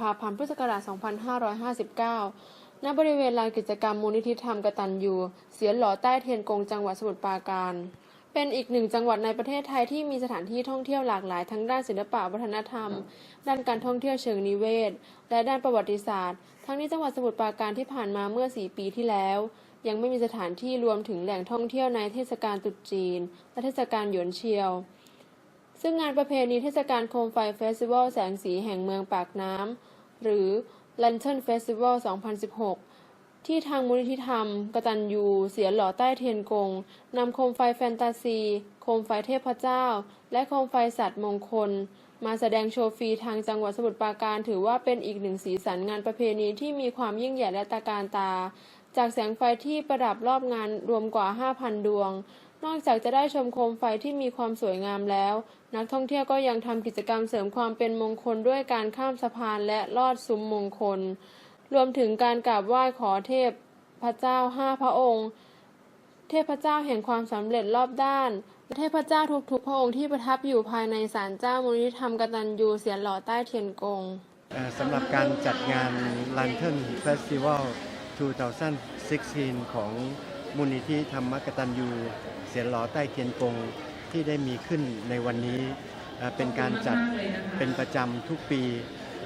ภาพันธ์ พุทธศักราช 2559 ณ บริเวณลานกิจกรรมมูลนิธิธรรมกตัญญูเสียนหล่อใต้เทียนกงจังหวัดสมุทรปราการ เป็นอีกหนึ่งจังหวัดในประเทศไทยที่มีสถานที่ท่องเที่ยวหลากหลายทั้งด้านศิลปะวัฒนธรรม ด้านการท่องเที่ยวเชิงนิเวศ และด้านประวัติศาสตร์ ทั้งนี้จังหวัดสมุทรปราการที่ผ่านมาเมื่อ 4 ปีที่แล้วยังไม่มีสถานที่รวมถึงแหล่งท่องเที่ยวในเทศกาลตรุษจีน และเทศกาลหยวนเชียว ซึ่งงานประเพณีเทศกาลโคมไฟเฟสติวัลแสงสีแห่งเมืองปากน้ำ หรือ Lantern Festival 2016 ที่ทางมูลนิธิธรรม กตัญญูเสียหล่อใต้เทียนกง นำโคมไฟแฟนตาซี โคมไฟเทพเจ้า และโคมไฟสัตว์มงคล มาแสดงโชว์ฟรีทางจังหวัดสมุทรปราการถือว่าเป็นอีกหนึ่งสีสันงานประเพณีที่มีความยิ่งใหญ่และตระการตา จากแสงไฟที่ประดับรอบงานรวมกว่า 5,000 ดวง นอกจากจะได้ชมโคมไฟที่มีความสวยงามแล้ว นักท่องเที่ยวก็ยังทำกิจกรรมเสริมความเป็นมงคลด้วยการข้ามสะพานและลอดซุ้มมงคล รวมถึงการกราบไหว้ขอเทพพระเจ้าห้าพระองค์ เทพเจ้าแห่งความสำเร็จรอบด้าน เทพเจ้าทุกๆพระองค์ที่ประทับอยู่ภายในศาลเจ้ามูลนิธิธรรมกตัญญูเสียนหล่อใต้เทียนกงสำหรับการจัดงาน Lantern Festival 2016 ของ มูลนิธิธรรมกตัญญูเสียนหลอใต้เทียนกงที่ได้มีขึ้นในวันนี้เอ่อเป็นการจัดเป็นประจำทุกปี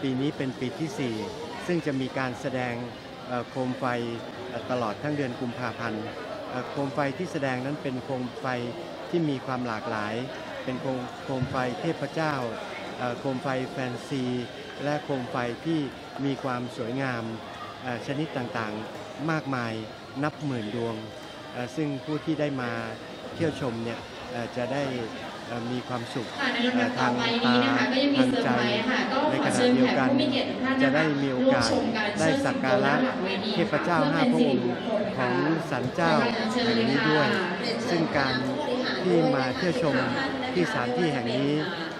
ปีนี้เป็นปีที่ 4 ซึ่งจะมีการแสดงเอ่อโคมไฟเอ่อตลอดทั้งเดือนกุมภาพันธ์เอ่อโคมไฟที่แสดงนั้นเป็นโคมไฟที่มีความหลากหลาย เป็นโคมโคมไฟเทพเจ้าเอ่อโคมไฟแฟนซี และโคมไฟที่มีความสวยงามเอ่อชนิดต่างๆมากมาย นับหมื่นดวง ซึ่งผู้ที่ได้มาเที่ยวชมเนี่ย จะได้เอ่อมีความสุขค่ะในลำดับทางต่อไปตานี้นะคะก็ยังมีทางเซอร์ใจไพรส์ค่ะก็ในขขอณะเชิญเดียวแขกกันผู้มีเกียรติทุกท่านนะคะจะได้มีโอกาสร่วมชมการได้เชิดสักสิงโตการะด้นหลังวทีเทพเจ้าห้าพระองค์ของสันเจ้าแห่งนี้ด้วย ซึ่งการที่มาเที่ยวชมที่สถานที่แห่งนี้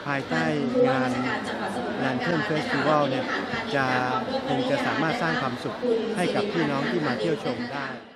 ภายใต้งาน Lantern Festival เนี่ยจะคงจะสามารถสร้างความสุขให้กับพี่น้องที่มาเที่ยวชมได้